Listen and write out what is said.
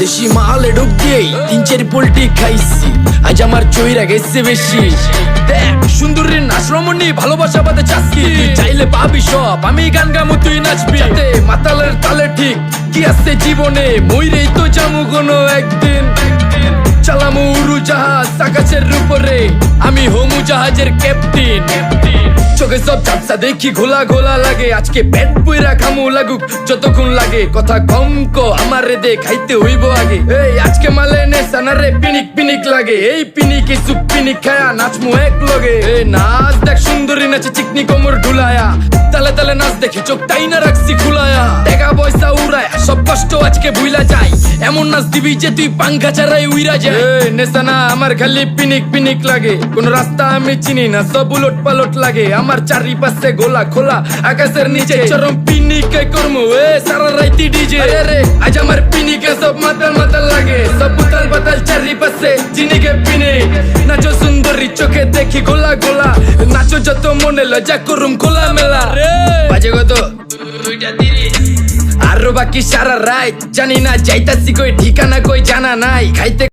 দেশি মালে দিয়েই তিন চার পোল্টি খাইছি। আজ আমার চৈরা গেছে বেশি। দেখ সুন্দরী নাচ রমণী ভালোবাসা বাদে চাচ্ছি। চাইলে পাবি সব, আমি গান গামু, তুই নাচবি। মাতালের তালে ঠিক কি আছে জীবনে, মইরেই তো জামু কোনো জাহাজ আকাশের উপরে আমি হোমু জাহাজের ক্যাপ্টেন চোখে সব ঝাপসা দেখি ঘোলা ঘোলা লাগে। আজকে পেট পুইরা খামু লাগুক, যতক্ষণ লাগে। কথা কম কো, আমার রে দে, খাইতে হইব আগে। এই, আজকে মালে নে সানারে পিনিক পিনিক লাগে। এই পিনিকে সুপ পিনিক খায়া নাচমু এক লগে। এই নাচ দেখ, সুন্দরী নাচে চিকনি কোমর ঢুলায়া। তালে তালে নাচ দেখে, চোখ তাই না রাখছি খুলায়া। টাকা পয়সা উড়ায়া কষ্ট আজকে ভুইলা যায়। এমন নাচ দিবি যে তুই পাঙ্খা ছাড়াই উইরা যায়। এই, নেশানা আমার খালি পিনিক পিনিক লাগে। কোন রাস্তা আমি চিনি না সব উলট পালট লাগে। আমার চারিপাশে গোলা খোলা আকাশের নিচে চরম পিনিকে করমু। এ সারা রাইতি ডিজে। আরে আজ আমার পিনিকে সব মাতাল মাতাল লাগে। সব উতাল পাতাল চারিপাশে চিনিকে পিনিক। নাচো সুন্দরী চোখে দেখি গোলা গোলা। নাচো যত মনে লজা করুম খোলা মেলা বাজে কত আরও বাকি সারা রায় জানি না যাইতাছি কই ঠিকানা কই জানা নাই। খাইতে